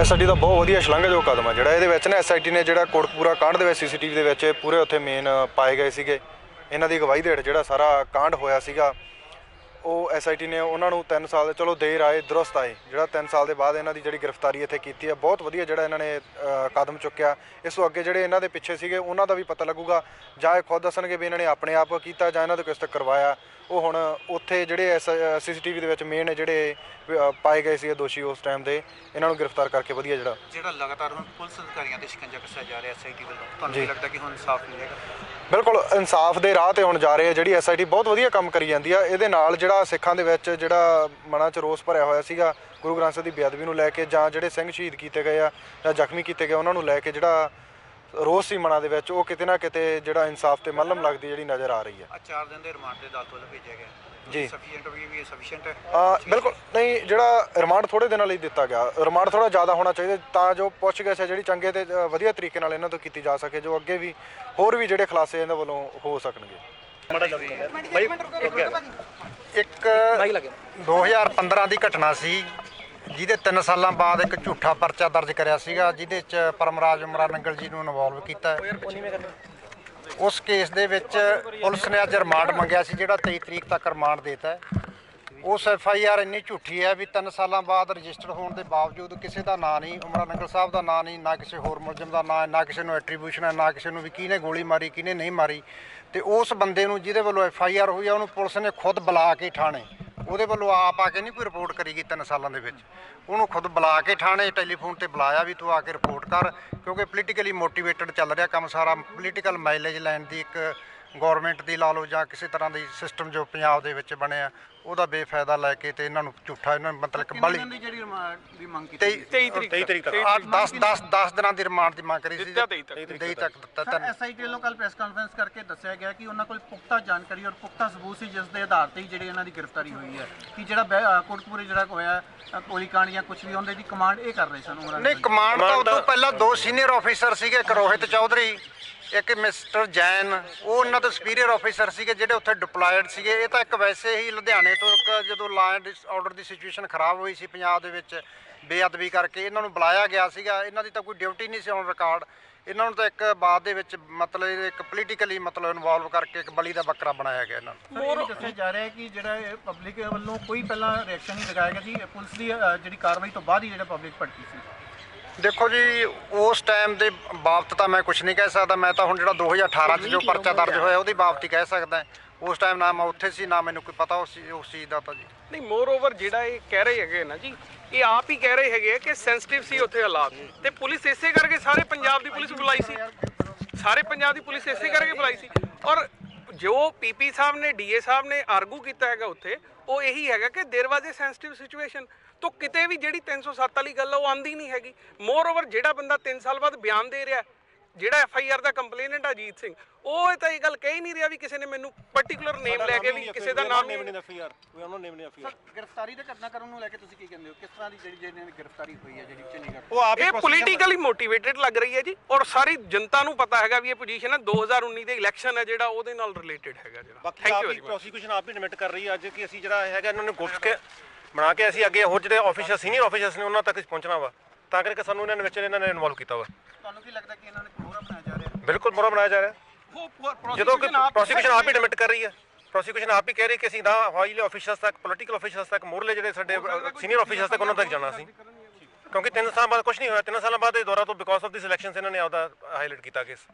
SIT ਦਾ ਬਹੁਤ ਵਧੀਆ ਸ਼ਲਾਘਾਯੋਗ ਕਦਮ ਆ ਜਿਹੜਾ ਇਹਦੇ ਵਿੱਚ ਨਾ ਐਸਆਈਟੀ ਨੇ ਜਿਹੜਾ ਕੋਟਕਪੂਰਾ ਕਾਂਡ ਦੇ ਵਿੱਚ ਸੀਸੀਟੀਵੀ ਦੇ ਵਿੱਚ ਪੂਰੇ ਉੱਥੇ ਮੇਨ ਪਾਏ ਗਏ ਸੀਗੇ। ਇਹਨਾਂ ਦੀ ਅਗਵਾਈ ਦੇ ਹੇਠ ਜਿਹੜਾ ਸਾਰਾ ਕਾਂਡ ਹੋਇਆ ਸੀਗਾ, ਉਹ ਐਸਆਈਟੀ ਨੇ ਉਹਨਾਂ ਨੂੰ 3 ਸਾਲ ਚਲੋ ਦੇਰ ਆਏ, ਦਰੁਸਤ ਆਏ। ਜਿਹੜਾ 3 ਸਾਲ ਦੇ ਬਾਅਦ ਇਹਨਾਂ ਦੀ ਜਿਹੜੀ ਗ੍ਰਿਫਤਾਰੀ ਇੱਥੇ ਕੀਤੀ ਹੈ, ਬਹੁਤ ਵਧੀਆ ਜਿਹੜਾ ਇਹਨਾਂ ਨੇ ਕਦਮ ਚੁੱਕਿਆ। ਇਸ ਤੋਂ ਅੱਗੇ ਜਿਹੜੇ ਇਹਨਾਂ ਦੇ ਪਿੱਛੇ ਸੀਗੇ, ਉਹਨਾਂ ਦਾ ਵੀ ਪਤਾ ਲੱਗੂਗਾ। ਜਾਂ ਇਹ ਖੁਦ ਦੱਸਣਗੇ ਵੀ ਇਹਨਾਂ ਨੇ ਆਪਣੇ ਆਪ ਕੀਤਾ ਜਾਂ ਇਹਨਾਂ ਤੋਂ ਕਿਸ ਤੱਕ ਕਰਵਾਇਆ। ਉਹ ਹੁਣ ਉੱਥੇ ਜਿਹੜੇ ਸੀਸੀਟੀਵੀ ਦੇ ਵਿੱਚ ਮੇਨ ਜਿਹੜੇ ਪਾਏ ਗਏ ਸੀ ਦੋਸ਼ੀ ਉਸ ਟਾਈਮ ਦੇ ਇਹਨਾਂ ਨੂੰ ਗ੍ਰਿਫਤਾਰ ਕਰਕੇ ਵਧੀਆ ਜਿਹੜਾ। ਜਿਹੜਾ ਲਗਾਤਾਰ ਹੁਣ ਪੁਲਿਸ ਅਧਿਕਾਰੀਆਂ ਤੇ ਸ਼ਿਕੰਜਾ ਕੱਸਿਆ ਜਾ ਰਿਹਾ ਐਸਆਈਟੀ ਵੱਲੋਂ ਤੁਹਾਨੂੰ ਲੱਗਦਾ ਕਿ ਹੁਣ ਇਨਸਾਫ ਮਿਲੇਗਾ? ਬਿਲਕੁਲ ਇਨਸਾਫ ਦੇ ਰਾਹ ਤੇ ਹੁਣ ਜਾ ਰਹੇ ਆ ਜਿਹੜੀ ਐਸਆਈਟੀ ਬਹੁਤ ਵਧੀਆ ਕੰਮ ਕਰੀ ਜਾਂਦੀ ਆ। ਇਹਦੇ ਨਾਲ ਜਿਹੜਾ ਸਿੱਖਾਂ ਦੇ ਵਿੱਚ ਜਿਹੜਾ ਮਨਾਂ 'ਚ ਰੋਸ ਭਰਿਆ ਹੋਇਆ ਸੀਗਾ ਗੁਰੂ ਗ੍ਰੰਥ ਸਾਹਿਬ ਦੀ ਬੇਅਦਬੀ ਨੂੰ ਲੈ ਕੇ ਜਾਂ ਜਿਹੜੇ ਸਿੰਘ ਸ਼ਹੀਦ ਕੀਤੇ ਗਏ ਆ ਜਾਂ ਜ਼ਖਮੀ ਕੀਤੇ ਗਏ ਉਹਨਾਂ ਨੂੰ ਲੈ ਕੇ ਜਿਹੜਾ ਰੋਸ ਸੀ ਮਨਾਂ ਦੇ ਵਿੱਚ ਉਹ ਕਿਤੇ ਨਾ ਕਿਤੇ ਜਿਹੜਾ ਇਨਸਾਫ ਤੇ ਮੱਲਮ ਲੱਗਦੀ ਜਿਹੜੀ ਨਜ਼ਰ ਆ ਰਹੀ ਆ ਆ ਚਾਰ ਦਿਨ ਦੇ ਰਿਮਾਂਡ ਦੇ ਅਦਾਲਤ ਵੱਲੋਂ ਭੇਜਿਆ ਗਿਆ। ਜੀ। ਸਫੀਸ਼ੀਐਂਟ ਵੀ ਵੀ ਸਫੀਸ਼ੀਐਂਟ ਹੈ। ਆ ਬਿਲਕੁਲ। ਨਹੀਂ ਜਿਹੜਾ ਰਿਮਾਂਡ ਥੋੜੇ ਦਿਨਾਂ ਲਈ ਦਿੱਤਾ ਗਿਆ। ਰਿਮਾਂਡ ਥੋੜਾ ਜ਼ਿਆਦਾ ਹੋਣਾ ਚਾਹੀਦਾ ਤਾਂ ਜੋ ਪੁੱਛਗਿੱਛ ਹੈ ਜਿਹੜੀ ਚੰਗੇ ਤੇ ਵਧੀਆ ਤਰੀਕੇ ਨਾਲ ਇਹਨਾਂ ਤੋਂ ਕੀਤੀ ਜਾ ਸਕੇ ਜੋ ਅੱਗੇ ਵੀ ਹੋਰ ਵੀ ਜਿਹੜੇ ਖੁਲਾਸੇ ਇਹਨਾਂ ਵੱਲੋਂ ਹੋ ਸਕਣਗੇ। ਇੱਕ 2015 ਦੀ ਘਟਨਾ ਸੀ। ਜਿਹਦੇ 3 ਸਾਲਾਂ ਬਾਅਦ ਇੱਕ ਝੂਠਾ ਪਰਚਾ ਦਰਜ ਕਰਿਆ ਸੀਗਾ, ਜਿਹਦੇ ਚ ਪਰਮਰਾਜ ਉਮਰਾ ਨੰਗਲ ਜੀ ਨੂੰ ਇਨਵੋਲਵ ਕੀਤਾ। ਹੈ। ਉਸ ਕੇਸ ਦੇ ਵਿੱਚ ਪੁਲਿਸ ਨੇ ਅੱਜ ਰਿਮਾਂਡ ਮੰਗਿਆ ਸੀ, ਜਿਹੜਾ 23 ਤਰੀਕ ਤੱਕ ਰਿਮਾਂਡ ਦੇਤਾ ਹੈ। ਉਸ ਐਫ ਆਈ ਆਰ ਇੰਨੀ ਝੂਠੀ ਹੈ ਵੀ 3 ਸਾਲਾਂ ਬਾਅਦ ਰਜਿਸਟਰਡ ਹੋਣ ਦੇ ਬਾਵਜੂਦ ਕਿਸੇ ਦਾ ਨਾਂ ਨਹੀਂ, ਉਮਰਾ ਨੰਗਲ ਸਾਹਿਬ ਦਾ ਨਾਂ ਨਹੀਂ, ਨਾ ਕਿਸੇ ਹੋਰ ਮੁਲਜ਼ਮ ਦਾ ਨਾਂ ਹੈ ਨਾ ਕਿਸੇ ਨੂੰ ਐਟਰੀਬਿਊਸ਼ਨ ਹੈ, ਨਾ ਕਿਸੇ ਨੂੰ ਵੀ ਕਿਹਨੇ ਗੋਲੀ ਮਾਰੀ, ਕਿਹਨੇ ਨਹੀਂ ਮਾਰੀ। ਤੇ ਉਸ ਬੰਦੇ ਨੂੰ ਜਿਹਦੇ ਵੱਲੋਂ ਐਫ ਆਈ ਆਰ ਹੋਈ ਆ, ਉਹਨੂੰ ਪੁਲਿਸ ਨੇ ਖੁਦ ਬੁਲਾ ਕੇ ਥਾਣੇ ਉਹਦੇ ਵੱਲੋਂ ਆਪ ਆ ਕੇ ਨਹੀਂ ਕੋਈ ਰਿਪੋਰਟ ਕਰੀ ਗਈ 3 ਸਾਲਾਂ ਦੇ ਵਿੱਚ। ਉਹਨੂੰ ਖੁਦ ਬੁਲਾ ਕੇ ਥਾਣੇ ਟੈਲੀਫੋਨ ਤੇ ਬੁਲਾਇਆ ਵੀ ਤੂੰ ਆ ਕੇ ਰਿਪੋਰਟ ਕਰ, ਕਿਉਂਕਿ ਪੋਲੀਟੀਕਲੀ ਮੋਟੀਵੇਟਡ ਚੱਲ ਰਿਹਾ ਕੰਮ ਸਾਰਾ। ਪੋਲੀਟੀਕਲ ਮਾਈਲੇਜ ਲੈਣ ਦੀ ਇੱਕ ਗਵਰਨਮੈਂਟ ਦੀ ਲਾ ਲਓ ਜਾਂ ਕਿਸੇ ਤਰ੍ਹਾਂ ਦੀ ਸਿਸਟਮ ਜੋ ਪੰਜਾਬ ਦੇ ਵਿੱਚ ਬਣਿਆ ਉਹਦਾ ਬੇਫਾਇਦਾ ਲੈ ਕੇ ਤੇ ਇਹਨਾਂ ਨੂੰ ਝੂਠਾ ਇਹਨਾਂ ਨੂੰ ਮਤਲਬ ਕਿ ਬਲੀ ਦੀ ਜਿਹੜੀ ਰਿਮਾਂਡ ਦੀ ਮੰਗ ਕੀਤੀ 23 23 ਤਰੀਕ ਤੱਕ। 10 10 10 ਦਿਨਾਂ ਦੀ ਰਿਮਾਂਡ ਦੀ ਮੰਗ ਕਰੀ ਸੀ। ਦਿੱਤਾ 23 ਤੱਕ। 23 ਤੱਕ ਦਿੱਤਾ ਸਰ ਤਾਂ ਐਸਆਈਟੀ ਵੱਲੋਂ ਕੱਲ ਪ੍ਰੈਸ ਕਾਨਫਰੰਸ ਕਰਕੇ ਦੱਸਿਆ ਗਿਆ ਕਿ ਉਹਨਾਂ ਕੋਲ ਪੁਖਤਾ ਜਾਣਕਾਰੀ ਔਰ ਪੁਖਤਾ ਸਬੂਤ ਸੀ ਜਿਸ ਦੇ ਆਧਾਰ ਤੇ ਹੀ ਜਿਹੜੀ ਇਹਨਾਂ ਦੀ ਗ੍ਰਿਫਤਾਰੀ ਹੋਈ ਹੈ। ਕਿ ਜਿਹੜਾ ਹੋਇਆ ਗੋਲੀकांड ਜਾਂ ਕੁਝ ਵੀ ਉਹਦੇ ਦੀ ਕਮਾਂਡ ਇਹ ਕਰ ਰਹੇ ਸਨ ਉਹਨਾਂ ਨਹੀਂ ਕਮਾਂਡ ਤਾਂ ਉਦੋਂ ਪਹਿਲਾਂ ਦੋ ਸੀਨੀਅਰ ਆਫੀਸਰ ਸੀਗੇ ਇੱਕ ਰੋਹਿਤ ਚੌਧਰੀ ਇੱਕ ਮਿਸਟਰ ਜੈਨ, ਉਹ ਉਹਨਾਂ ਦੇ ਸੁਪੀਰੀਅਰ ਆਫੀਸਰ ਸੀਗੇ ਜਿਹੜੇ ਉੱਥੇ ਡਿਪਲੋਇਡ ਸੀਗੇ। ਇਹ ਤਾਂ ਇੱਕ ਵੈਸੇ ਹੀ ਲੁਧਿਆਣੇ ਤੋਂ ਇੱਕ ਜਦੋਂ law and order the situation ਖਰਾਬ ਹੋਈ ਸੀ ਪੰਜਾਬ ਦੇ ਵਿੱਚ, ਬੇਅਦਬੀ ਕਰਕੇ ਇਹਨਾਂ ਨੂੰ ਬੁਲਾਇਆ ਗਿਆ ਸੀਗਾ। ਇਹਨਾਂ ਦੀ ਤਾਂ ਕੋਈ ਡਿਊਟੀ ਨਹੀਂ ਸੀ ਔਨ ਰਿਕਾਰਡ ਇਹਨਾਂ ਨੂੰ ਤਾਂ ਇੱਕ ਬਾਅਦ ਦੇ ਵਿੱਚ ਮਤਲਬ ਇਹ ਇੱਕ ਪੋਲੀਟੀਕਲੀ ਮਤਲਬ ਇਨਵੋਲਵ ਕਰਕੇ ਇੱਕ ਬਲੀ ਦਾ ਬੱਕਰਾ ਬਣਾਇਆ ਗਿਆ ਇਹਨਾਂ ਨੂੰ। ਹੋਰ ਦੱਸਿਆ ਜਾ ਰਿਹਾ ਹੈ ਕਿ ਜਿਹੜਾ ਪਬਲਿਕ ਵੱਲੋਂ ਕੋਈ ਪਹਿਲਾਂ ਰਿਐਕਸ਼ਨ ਨਹੀਂ ਲਗਾਇਆ ਗਿਆ ਸੀ। ਪੁਲਿਸ ਦੀ ਜਿਹੜੀ ਕਾਰਵਾਈ ਤੋਂ ਬਾਅਦ ਹੀ ਜਿਹੜਾ ਪਬਲਿਕ ਭੜਕੀ ਸੀ। ਦੇਖੋ ਜੀ ਉਸ ਟਾਈਮ ਦੇ ਬਾਬਤ ਤਾਂ ਮੈਂ ਕੁਝ ਨਹੀਂ ਕਹਿ ਸਕਦਾ। ਮੈਂ ਤਾਂ ਹੁਣ ਜਿਹੜਾ 2018 ਚ ਜੋ ਪਰਚਾ ਦਰਜ ਹੋਇਆ ਉਹਦੀ ਬਾਬਤ ਹੀ ਕਹਿ ਸਕਦਾ ਉਸ ਟਾਈਮ ਨਾ ਮੈਂ ਉੱਥੇ ਸੀ ਨਾ ਮੈਨੂੰ ਕੋਈ ਪਤਾ ਉਸ ਚੀਜ਼- ਉਸ ਚੀਜ਼ ਦਾ ਤਾਂ ਜੀ। ਨਹੀਂ ਮੋਰ ਓਵਰ ਜਿਹੜਾ ਇਹ ਕਹਿ ਰਹੇ ਹੈਗੇ ਨਾ ਜੀ ਇਹ ਆਪ ਹੀ ਕਹਿ ਰਹੇ ਹੈਗੇ ਕਿ ਸੈਂਸਿਟਿਵ ਸੀ ਉੱਥੇ ਹਾਲਾਤ। ਤੇ ਪੁਲਿਸ ਇਸੇ ਕਰਕੇ ਸਾਰੇ ਪੰਜਾਬ ਦੀ ਪੁਲਿਸ ਬੁਲਾਈ ਸੀ। ਸਾਰੇ ਪੰਜਾਬ ਦੀ ਪੁਲਿਸ ਇਸੇ ਕਰਕੇ ਬੁਲਾਈ ਸੀ। ਔਰ ਜੋ ਪੀਪੀ ਸਾਹਿਬ ਨੇ ਡੀਏ ਸਾਹਿਬ ਨੇ ਆਰਗੂ ਕੀਤਾ ਹੈਗਾ ਉੱਥੇ ਉਹ ਇਹੀ ਹੈਗਾ ਕਿ ਦੇਰ ਵਾਜ਼ ਏ ਸੈਂਸਿਟਿਵ ਸਿਚੁਏਸ਼ਨ ਤੋਂ ਕਿਤੇ ਵੀ ਜਿਹੜੀ 307 ਵਾਲੀ ਗੱਲ ਆ ਉਹ ਆਂਦੀ ਨਹੀਂ ਹੈਗੀ। ਮੋਰ ਓਵਰ ਜਿਹੜਾ ਬੰਦਾ 3 ਸਾਲ ਬਾਅਦ ਬਿਆਨ ਦੇ ਰਿਹਾ ਜਿਹੜਾ ਐਫ ਆਈ ਆਰ ਦਾ ਕੰਪਲੇਨੈਂਟ ਆ ਅਜੀਤ ਸਿੰਘ ਉਹ ਤਾਂ ਇਹ ਗੱਲ ਕਹਿ ਨਹੀਂ ਰਿਹਾ ਵੀ ਕਿਸੇ ਨੇ ਮੈਨੂੰ ਪਾਰਟਿਕੂਲਰ ਨੇਮ ਲੈ ਕੇ ਵੀ ਕਿਸੇ ਦਾ ਨਾਮ ਨਹੀਂ ਸਰ ਗ੍ਰਿਫਤਾਰੀ ਦੇ ਘਟਨਾ ਕਰਨ ਨੂੰ ਲੈ ਕੇ ਤੁਸੀਂ ਕੀ ਕਹਿੰਦੇ ਹੋ? ਕਿਸ ਤਰ੍ਹਾਂ ਦੀ ਜਿਹੜੀ ਜਿਹੜੀ ਗ੍ਰਿਫਤਾਰੀ ਹੋਈ ਹੈ ਜਿਹੜੀ ਚੰਡੀਗੜ੍ਹ ਉਹ ਆਪ ਇਹ ਪੋਲੀਟੀਕਲੀ ਮੋਟੀਵੇਟਡ ਲੱਗ ਰਹੀ ਹੈ ਜੀ ਔਰ ਸਾਰੀ ਜਨਤਾ ਨੂੰ ਪਤਾ ਹੈਗਾ ਵੀ ਇਹ ਪੋਜੀਸ਼ਨ ਹੈ 2019 ਦੇ ਇਲੈਕਸ਼ਨ ਹੈ ਜਿਹੜਾ ਉਹਦੇ ਨਾਲ ਰਿਲੇਟਡ ਹੈਗਾ ਜਿਹੜਾ। ਬਾਕੀ ਥੈਂਕ ਆਪ ਯੂ ਵੈਰੀ ਮਚ ਪ੍ਰੋਸੀਕਿਊਸ਼ਨ ਆਪ ਹੀ ਐਡਮਿਟ ਕਰ ਰਹੀ ਹੈ ਅੱਜ ਕਿ ਅਸੀਂ ਜਿਹੜਾ ਹੈਗਾ ਇਹਨਾਂ ਨੂੰ ਗੁਪਤ ਕੇ ਬਣਾ ਕੇ ਅਸੀਂ ਅੱਗੇ ਹੋਰ ਜਿਹੜੇ ਆਫੀਸਰ ਸੀਨੀਅਰ ਆਫੀਸਰਸ ਨੇ ਉਹਨਾਂ ਤੱਕ ਪਹੁੰਚਣਾ ਵਾ। ਤਾਂ ਕਰਕੇ ਸਾਨੂੰ ਇਹਨਾਂ ਨੇ ਵਿੱਚ ਇਹਨਾਂ ਨੇ ਇਨਵੋਲਵ ਕੀਤਾ ਵਾ। ਤੁਹਾਨੂੰ ਕੀ ਲੱਗਦਾ ਕਿ ਇਹਨਾਂ ਨੇ ਕੋਹਰਾ ਬਣਾਇਆ ਜਾ ਰਿਹਾ? ਬਿਲਕੁਲ ਮੁਰਾ ਬਣਾਇਆ ਜਾ ਰਿਹਾ। ਜਦੋਂ ਕਿ ਪ੍ਰੋਸੀਕਿਊਸ਼ਨ ਆਪ ਹੀ ਐਡਮਿਟ ਕਰ ਰਹੀ ਹੈ। ਪ੍ਰੋਸੀਕਿਊਸ਼ਨ ਆਪ ਹੀ ਕਹਿ ਰਹੀ ਕਿ ਅਸੀਂ ਨਾ ਹਾਈਲੀ ਆਫੀਸਰਸ ਤੱਕ ਪੋਲੀਟੀਕਲ ਆਫੀਸਰਸ ਤੱਕ ਮੋਰਲੇ ਜਿਹੜੇ ਸਾਡੇ ਸੀਨੀਅਰ ਆਫੀਸਰਸ ਤੱਕ ਉਹਨਾਂ ਤੱਕ ਜਾਣਾ ਸੀ ਕਿਉਂਕਿ 3 ਸਾਲ ਬਾਅਦ ਕੁਝ ਨਹੀਂ ਹੋਇਆ। 3 ਸਾਲਾਂ ਬਾਅਦ ਇਹ ਦੌਰਾ ਤੋਂ ਬਿਕੋਜ਼ ਆਫ ਦਿਸ ਇਲੈਕਸ਼ਨਸ ਇਹਨਾਂ ਨੇ ਆਪਦਾ ਹਾਈਲਾਈਟ ਕੀਤਾ ਕੇਸ